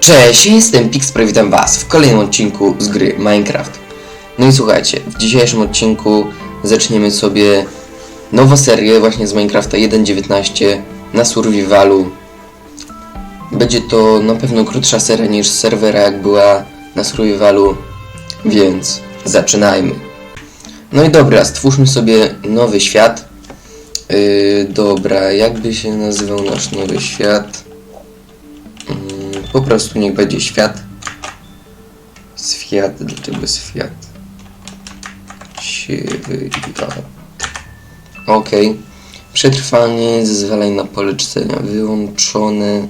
Cześć, jestem Pixpro, witam was w kolejnym odcinku z gry Minecraft. No i słuchajcie, w dzisiejszym odcinku zaczniemy sobie nową serię właśnie z Minecrafta 1.19 na survivalu. Będzie to na pewno krótsza seria niż serwera jak była na survivalu, więc zaczynajmy. No i dobra, stwórzmy sobie nowy świat. Yy, dobra, jakby się nazywał nasz nowy świat? Po prostu niech będzie świat. Świat, dlaczego świat? Świat. Okej. Przetrwanie, zezwalaj na pole czytania wyłączone.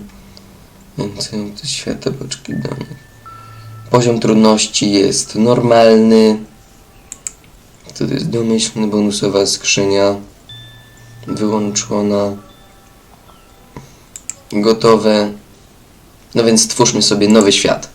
Więcej świata, boczki danych. Poziom trudności jest normalny. To jest domyślny, bonusowa skrzynia. Wyłączona. Gotowe. No więc stwórzmy sobie nowy świat.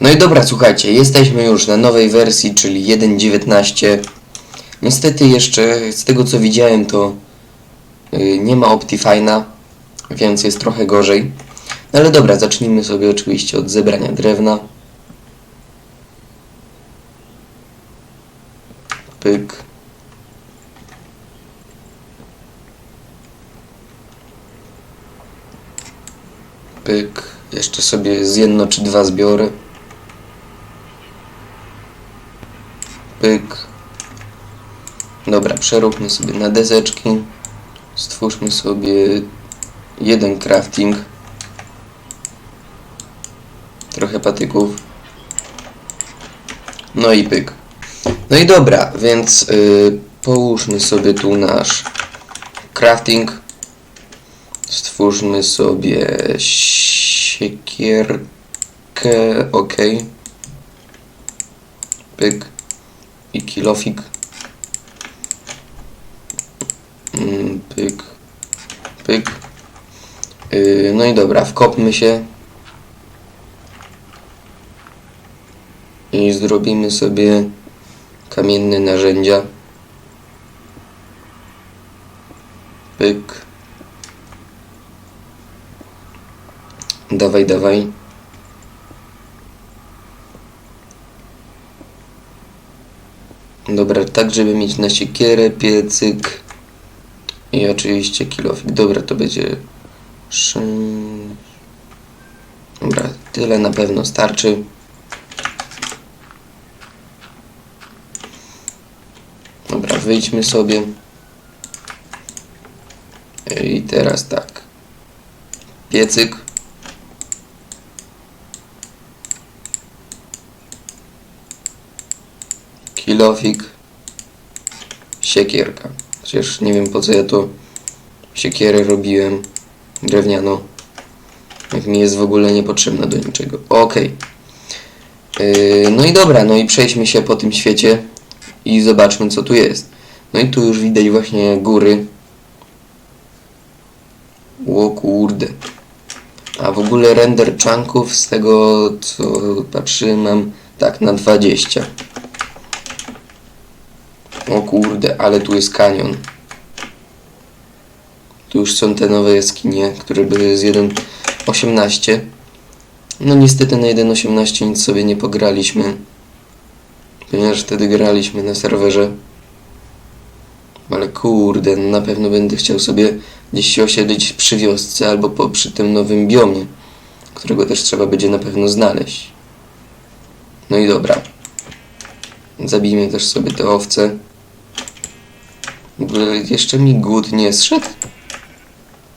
No i dobra, słuchajcie, jesteśmy już na nowej wersji, czyli 1.19. Niestety jeszcze z tego co widziałem to yy, nie ma Optifine'a, więc jest trochę gorzej. No ale dobra, zacznijmy sobie oczywiście od zebrania drewna. Pyk. Pyk. Jeszcze sobie z jedno czy dwa zbiorę. Pyk. Dobra, przeróbmy sobie na deseczki. Stwórzmy sobie jeden crafting. Trochę patyków. No i pyk. No i dobra, więc yy, połóżmy sobie tu nasz crafting. Stwórzmy sobie siekierkę. Ok. Pyk i kilofik. Mm, Pyk, pyk. Yy, no i dobra, wkopmy się. I zrobimy sobie kamienne narzędzia. Pyk. Dawaj, dawaj. Dobra, tak żeby mieć na siekierę, piecyk i oczywiście kilofik. Dobra, to będzie... Dobra, tyle na pewno starczy. Dobra, wyjdźmy sobie. I teraz tak. Piecyk. Kilofik, siekierka. Chociaż nie wiem po co ja to siekierę robiłem drewnianą. Jak mi jest w ogóle niepotrzebna do niczego. Okej. Yy, no i dobra, no i przejdźmy się po tym świecie i zobaczmy co tu jest. No i tu już widać właśnie góry. O kurde. A w ogóle render chunków z tego co patrzyłem mam tak na 20. O kurde, ale tu jest kanion. Tu już są te nowe jaskinie, które były z 1.18. No niestety na 1.18 nic sobie nie pograliśmy. Ponieważ wtedy graliśmy na serwerze. Ale kurde, na pewno będę chciał sobie gdzieś się osiedlić przy wiosce albo po, przy tym nowym biomie, którego też trzeba będzie na pewno znaleźć. No i dobra. Zabijmy też sobie te owce. Jeszcze mi głód nie zszedł.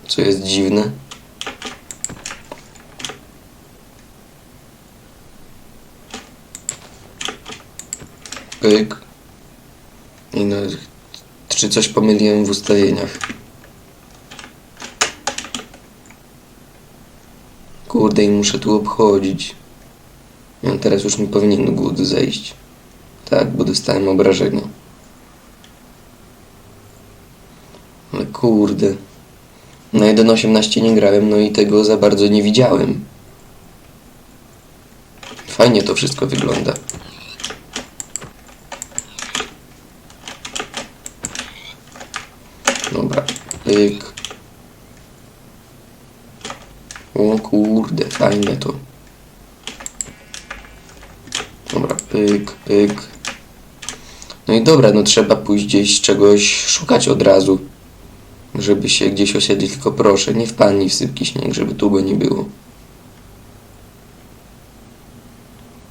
Co jest dziwne. Pyk. I no, czy coś pomyliłem w ustawieniach? Kurde, i muszę tu obchodzić. No, teraz już mi powinien głód zejść. Tak, bo dostałem obrażenia. Ale kurde. Na 1.18 nie grałem, no i tego za bardzo nie widziałem. Fajnie to wszystko wygląda. Dobra, pyk. O kurde, fajne to. Dobra, pyk, pyk. No i dobra, no trzeba pójść gdzieś czegoś szukać od razu. Żeby się gdzieś osiedlić, tylko proszę, nie wpadnij w sypki śnieg, żeby tu go nie było.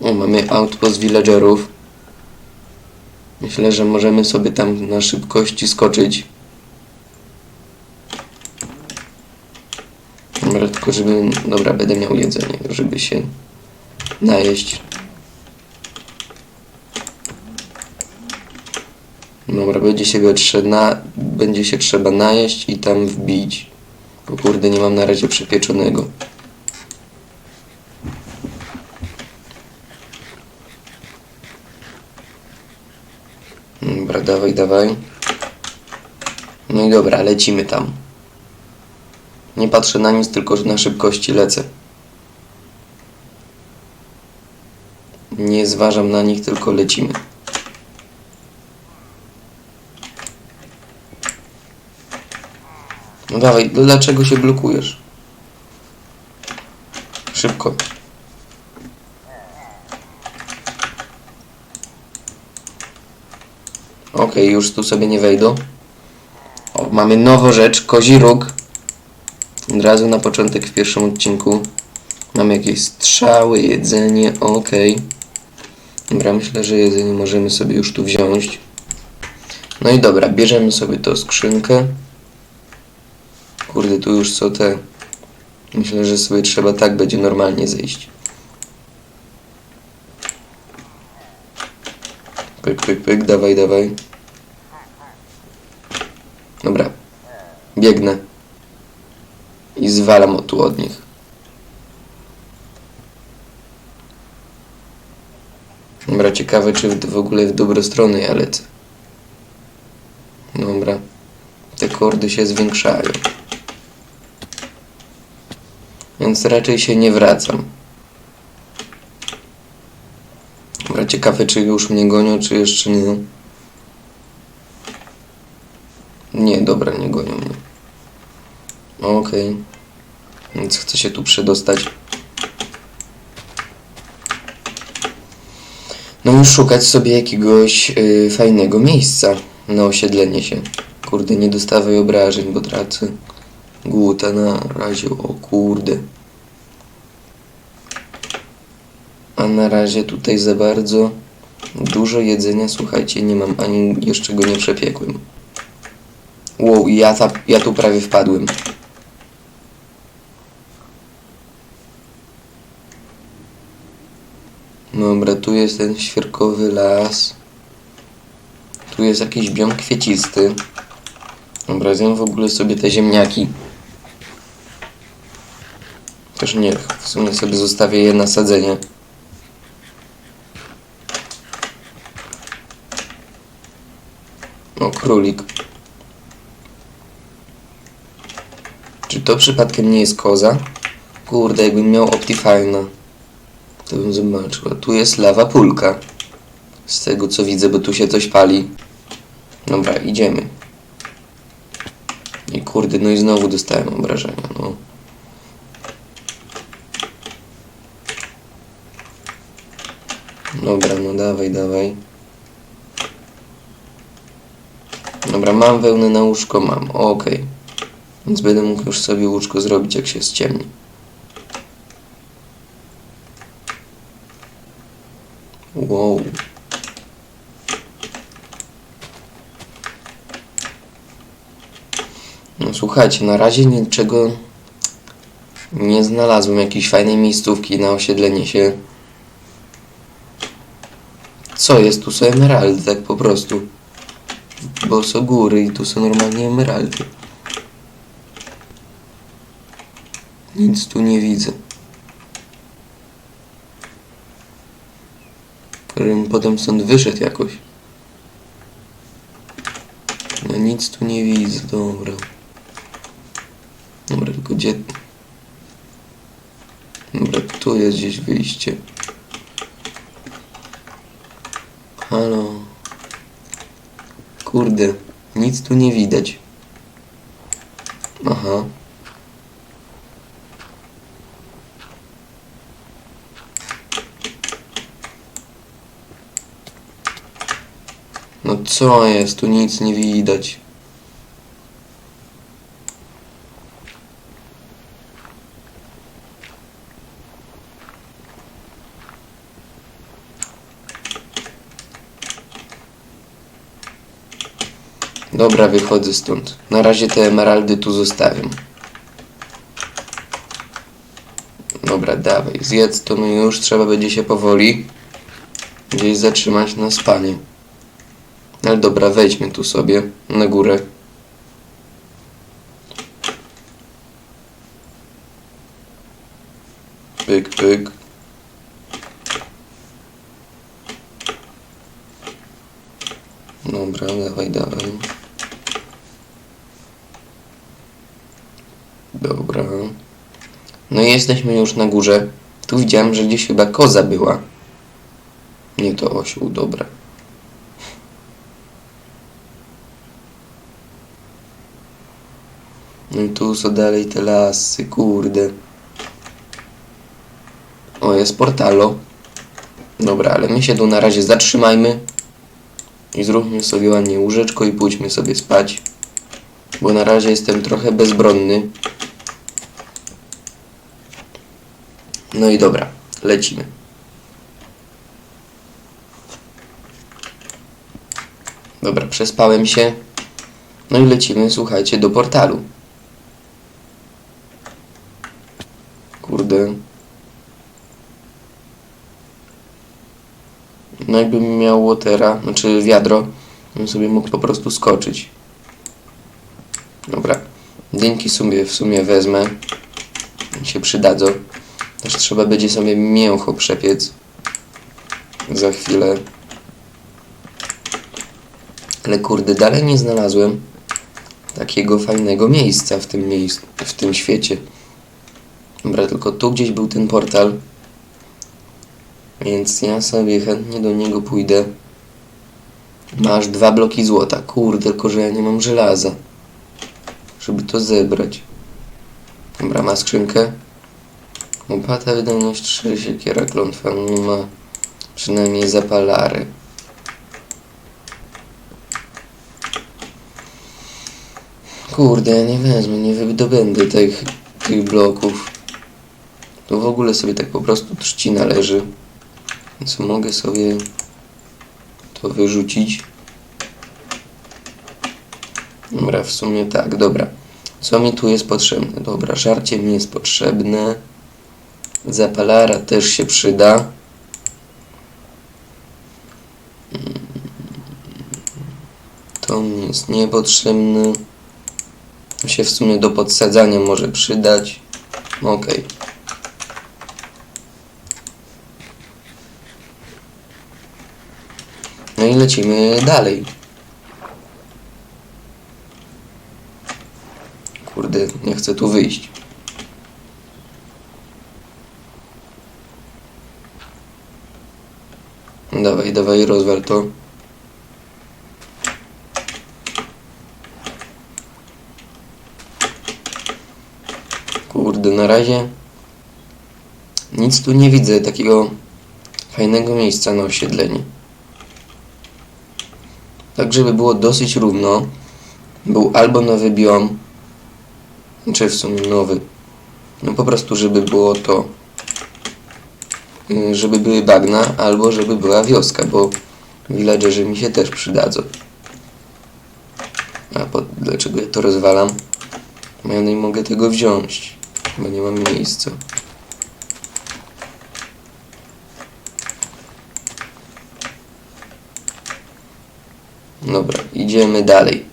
O, mamy outpost villagerów. Myślę, że możemy sobie tam na szybkości skoczyć. Dobra, tylko żeby... Dobra, będę miał jedzenie, żeby się najeść. Dobra, będzie się go trze- na... będzie się trzeba najeść i tam wbić. Bo kurde, nie mam na razie przypieczonego. Dobra, dawaj, dawaj. No i dobra, lecimy tam. Nie patrzę na nic, tylko na szybkości lecę. Nie zważam na nich, tylko lecimy. No dawaj, dlaczego się blokujesz? Szybko. Okej, już tu sobie nie wejdą. O, mamy nową rzecz, kozi róg. Od razu na początek w pierwszym odcinku. Mamy jakieś strzały, jedzenie, okej. Dobra, myślę, że jedzenie możemy sobie już tu wziąć. No i dobra, bierzemy sobie tą skrzynkę. Kurde, tu już co te... Myślę, że sobie trzeba tak będzie normalnie zejść. Pyk, pyk, pyk, dawaj, dawaj. Dobra. Biegnę. I zwalam o tu od nich. Dobra, ciekawe czy w, w ogóle w dobrą stronę ja lecę. Dobra. Te kordy się zwiększają. Więc raczej się nie wracam. Dobra, ciekawe czy już mnie gonią, czy jeszcze nie. Nie, dobra, nie gonią mnie. Okej. Więc chcę się tu przedostać. No już szukać sobie jakiegoś y, fajnego miejsca na osiedlenie się. Kurde, nie dostawaj obrażeń, bo tracę głuta na razie. O kurde. A na razie tutaj za bardzo dużo jedzenia, słuchajcie, nie mam ani jeszcze go nie przepiekłem. Wow, ja, ta, ja tu prawie wpadłem. Dobra, tu jest ten świerkowy las. Tu jest jakiś biom kwiecisty. Dobra, zjem w ogóle sobie te ziemniaki. Też nie, w sumie sobie zostawię je na sadzenie. Królik. Czy to przypadkiem nie jest koza? Kurde, jakbym miał Optifine'a, to bym zobaczył. Tu jest lawa pulka. Z tego co widzę, bo tu się coś pali. Dobra, idziemy. I kurde, no i znowu dostałem obrażenia, no. Dobra, no dawaj, dawaj. Dobra, mam wełnę na łóżko, mam, okej. Więc będę mógł już sobie łóżko zrobić, jak się ściemni. Wow. No słuchajcie, na razie niczego nie znalazłem jakiejś fajnej miejscówki na osiedlenie się. Co jest? Tu są emeraldy, tak po prostu. Bo są góry i tu są normalnie emeraldy. Nic tu nie widzę. Żebym potem stąd wyszedł jakoś. No nic tu nie widzę, dobra. Dobra, tylko gdzie... Dobra, tu jest gdzieś wyjście. Halo. Kurde, nic tu nie widać. Aha. No co jest? Tu nic nie widać. Dobra, wychodzę stąd. Na razie te emeraldy tu zostawiam. Dobra, dawaj, zjedz to no już, trzeba będzie się powoli gdzieś zatrzymać na spanie. Ale dobra, wejdźmy tu sobie na górę. Pyk, pyk. Dobra, dawaj, dawaj. Dobra. No i jesteśmy już na górze. Tu widziałem, że gdzieś chyba koza była. Nie to osioł, dobra. No i tu są dalej te lasy, kurde. O, jest portalo. Dobra, ale my się tu na razie zatrzymajmy. I zróbmy sobie ładnie łóżeczko i pójdźmy sobie spać. Bo na razie jestem trochę bezbronny. No i dobra, lecimy. Dobra, przespałem się. No i lecimy, słuchajcie, do portalu. Kurde. No jakbym miał łotera, znaczy wiadro, bym sobie mógł po prostu skoczyć. Dobra. Dynki sobie w sumie wezmę. Się przydadzą. Też trzeba będzie sobie mięcho przepiec. Za chwilę. Ale kurde, dalej nie znalazłem takiego fajnego miejsca w tym miejscu, w tym świecie. Dobra, tylko tu gdzieś był ten portal. Więc ja sobie chętnie do niego pójdę. Masz dwa bloki złota. Kurde, tylko że ja nie mam żelaza. Żeby to zebrać. Dobra, ma skrzynkę. Łopata, wydajność 3, siekiera, klątwa, ma przynajmniej zapalary. Kurde, ja nie wezmę, nie wydobędę tych, tych bloków. Tu w ogóle sobie tak po prostu trzcina leży. Więc mogę sobie to wyrzucić. Dobra, w sumie tak, dobra. Co mi tu jest potrzebne? Dobra, żarcie mi jest potrzebne. Zapalara też się przyda. To mi jest niepotrzebne. To się w sumie do podsadzania może przydać. Okej. No i lecimy dalej. Kurde, nie chcę tu wyjść. Dawaj, dawaj, rozwal to. Kurde, na razie nic tu nie widzę takiego fajnego miejsca na osiedlenie. Tak, żeby było dosyć równo, był albo nowy biom, czy w sumie nowy, no po prostu, żeby było to, żeby były bagna, albo żeby była wioska, bo villagerzy mi się też przydadzą. A po, dlaczego ja to rozwalam? Bo ja nie mogę tego wziąć, bo nie mam miejsca. Dobra, idziemy dalej.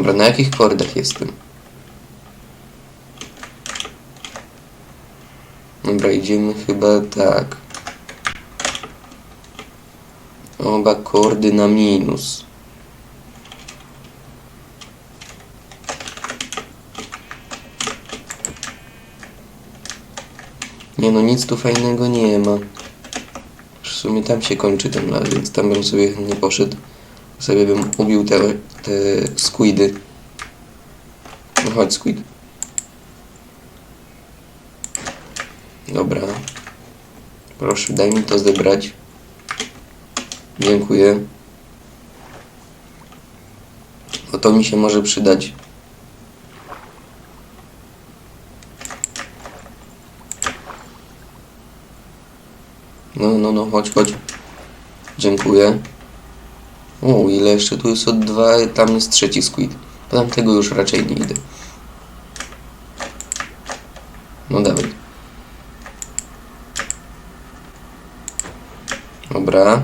Dobra, na jakich kordach jestem? Dobra, idziemy chyba tak. Oba kordy na minus. Nie no, nic tu fajnego nie ma. W sumie tam się kończy ten las, więc tam bym sobie nie poszedł. Sobie bym ubił te, te squidy. No chodź, squid. Dobra. Proszę, daj mi to zebrać. Dziękuję. Bo to mi się może przydać. No, no, no, chodź, chodź. Dziękuję. O, ile jeszcze tu jest od dwa, tam jest trzeci squid. Po tamtego już raczej nie idę. No dawaj. Dobra.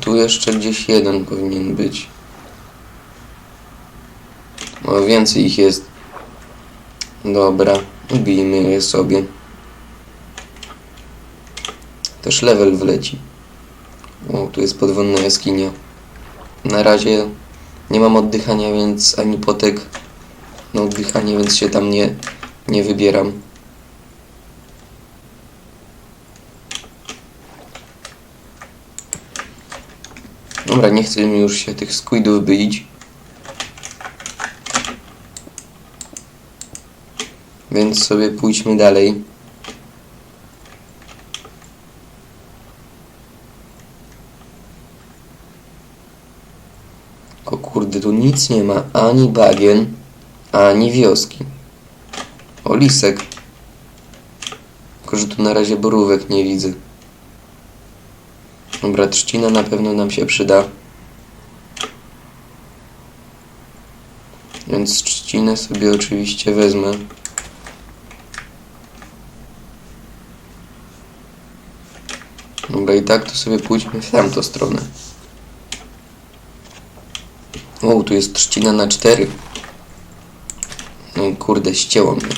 Tu jeszcze gdzieś jeden powinien być. O, więcej ich jest. Dobra, ubijmy je sobie. Też level wleci. Tu jest podwodna jaskinia. Na razie nie mam oddychania, więc ani potek na oddychanie, więc się tam nie, nie wybieram. Dobra, nie chcę mi już się tych squidów być. Więc sobie pójdźmy dalej. O kurde, tu nic nie ma. Ani bagien, ani wioski. O, lisek. Tylko, że tu na razie borówek nie widzę. Dobra, trzcina na pewno nam się przyda. Więc trzcinę sobie oczywiście wezmę. Dobra, i tak to sobie pójdźmy w tamtą stronę. O, tu jest trzcina na cztery. No i kurde, ścięło mnie.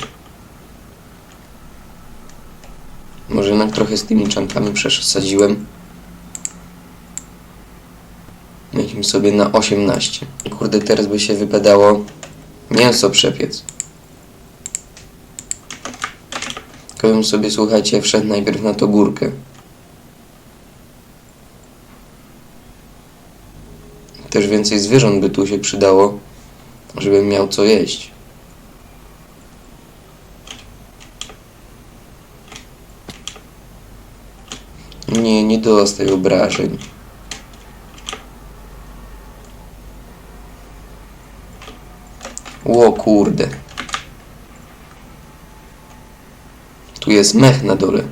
Może jednak trochę z tymi czankami przesadziłem. Weźmy sobie na 18. Kurde, teraz by się wypadało mięso przepiec. Tylko sobie, słuchajcie, wszedł najpierw na tą górkę. Też więcej zwierząt by tu się przydało, żebym miał co jeść. Nie, nie dostaj obrażeń. Ło kurde. Tu jest mech na dole.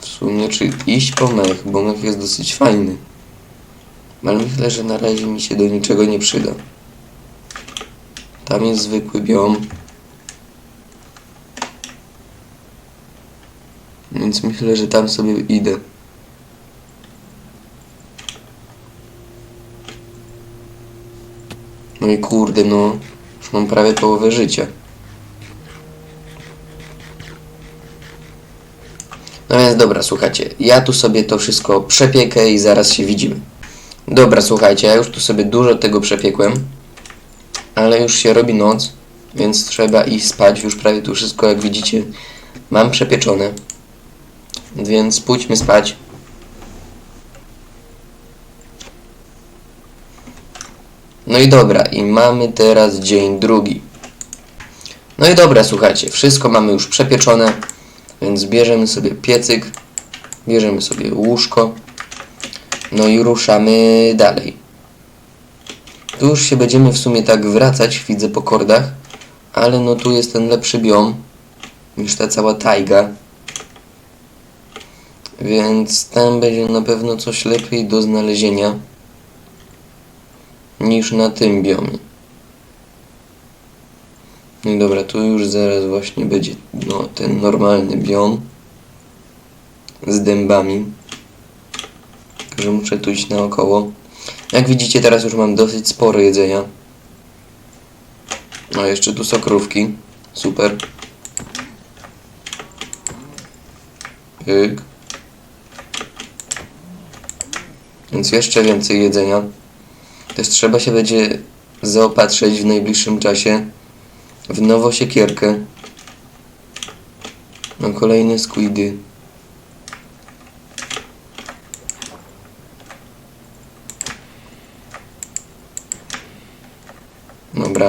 W sumie czy iść po mech, bo mech jest dosyć fajny. Ale myślę, że na razie mi się do niczego nie przyda. Tam jest zwykły biom. Więc myślę, że tam sobie idę. No i kurde, no. Już mam prawie połowę życia. No więc dobra, słuchajcie. Ja tu sobie to wszystko przepiekę i zaraz się widzimy. Dobra, słuchajcie, ja już tu sobie dużo tego przepiekłem. Ale już się robi noc, więc trzeba iść spać. Już prawie tu wszystko, jak widzicie, mam przepieczone. Więc pójdźmy spać. No i dobra, i mamy teraz dzień drugi. No i dobra, słuchajcie, wszystko mamy już przepieczone, więc bierzemy sobie piecyk, bierzemy sobie łóżko, no i ruszamy dalej. Tu już się będziemy w sumie tak wracać, widzę po kordach, ale no tu jest ten lepszy biom niż ta cała tajga. Więc tam będzie na pewno coś lepiej do znalezienia niż na tym biomie. No i dobra, tu już zaraz właśnie będzie no, ten normalny biom z dębami. Także muszę tu iść naokoło. Jak widzicie, teraz już mam dosyć sporo jedzenia. No, jeszcze tu sokrówki. Super. Pyk. Więc jeszcze więcej jedzenia. Też trzeba się będzie zaopatrzyć w najbliższym czasie w nową siekierkę. No kolejne squidy. Dobra.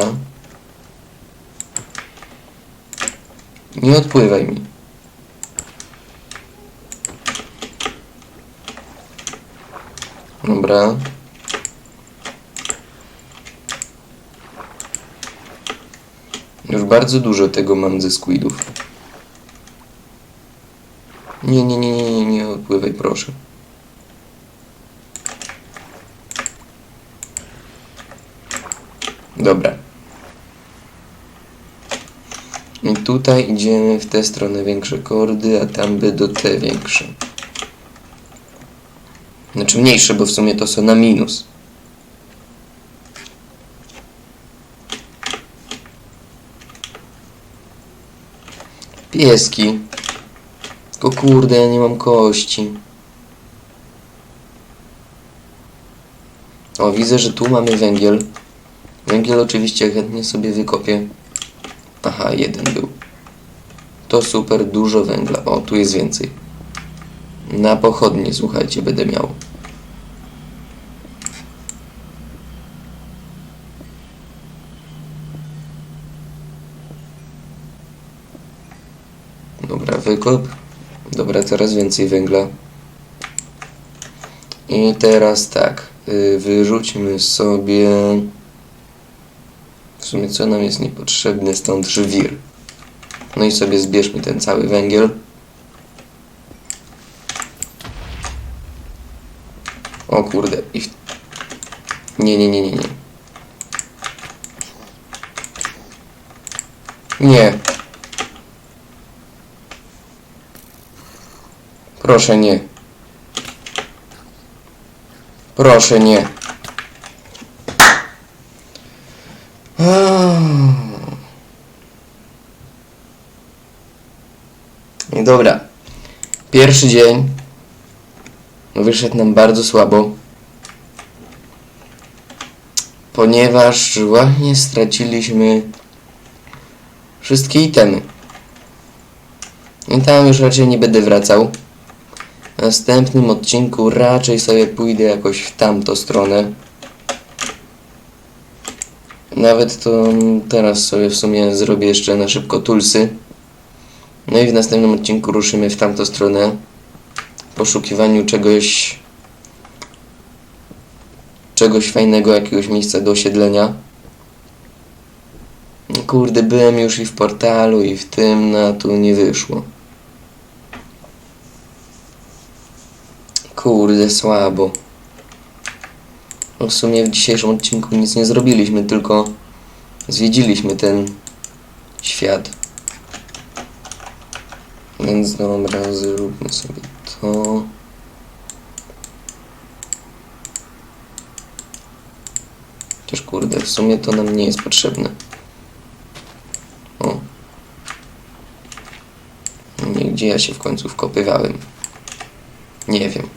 Nie odpływaj mi. Dobra. Już bardzo dużo tego mam ze squidów. Nie, nie, nie, nie, nie, nie odpływaj, proszę. Dobra. I tutaj idziemy w tę stronę większe kordy, a tam by do te większe. Znaczy mniejsze, bo w sumie to są na minus. Pieski. O kurde, ja nie mam kości. O, widzę, że tu mamy węgiel. Węgiel oczywiście chętnie sobie wykopię. Aha, jeden był. To super, dużo węgla. O, tu jest więcej. Na pochodnie, słuchajcie, będę miał. Dobra, wykop. Dobra, coraz więcej węgla. I teraz tak, y, wyrzućmy sobie... Sumie co nam jest niepotrzebne, stąd żwir. No i sobie zbierzmy ten cały węgiel. O kurde, i w... Nie, nie, nie, nie, nie. Nie. Proszę nie. Proszę nie. I dobra. Pierwszy dzień wyszedł nam bardzo słabo. Ponieważ właśnie straciliśmy wszystkie itemy. I tam już raczej nie będę wracał. W następnym odcinku raczej sobie pójdę jakoś w tamtą stronę. Nawet to teraz sobie w sumie zrobię jeszcze na szybko tulsy. No i w następnym odcinku ruszymy w tamtą stronę. Poszukiwaniu czegoś czegoś fajnego, jakiegoś miejsca do osiedlenia. Kurde, byłem już i w portalu, i w tym, na tu nie wyszło. Kurde, słabo. No w sumie w dzisiejszym odcinku nic nie zrobiliśmy, tylko zwiedziliśmy ten świat. Więc dobra, zróbmy sobie to. Chociaż kurde, w sumie to nam nie jest potrzebne. O. Nie, gdzie ja się w końcu wkopywałem? Nie wiem.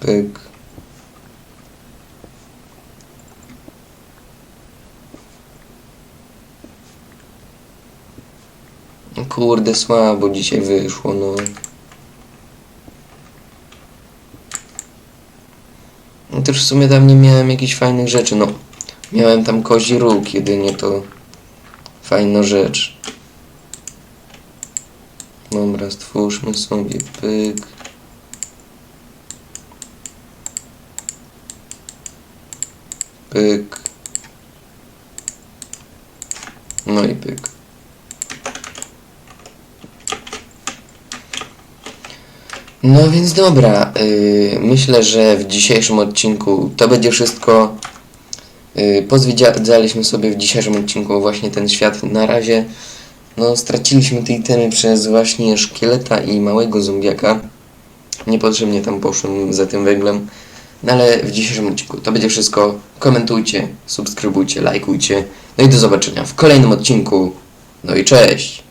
Pyk. Kurde, słabo dzisiaj wyszło, no. No też w sumie tam nie miałem jakichś fajnych rzeczy, no. Miałem tam kozi róg, jedynie to fajna rzecz. Dobra, stwórzmy sobie pyk. Pyk. No i pyk. No więc dobra, yy, myślę, że w dzisiejszym odcinku to będzie wszystko. Yy, sobie w dzisiejszym odcinku właśnie ten świat. Na razie no straciliśmy te itemy przez właśnie szkieleta i małego zombiaka. Niepotrzebnie tam poszłem za tym węglem. No ale w dzisiejszym odcinku to będzie wszystko. Komentujcie, subskrybujcie, lajkujcie. No i do zobaczenia w kolejnym odcinku. No i cześć!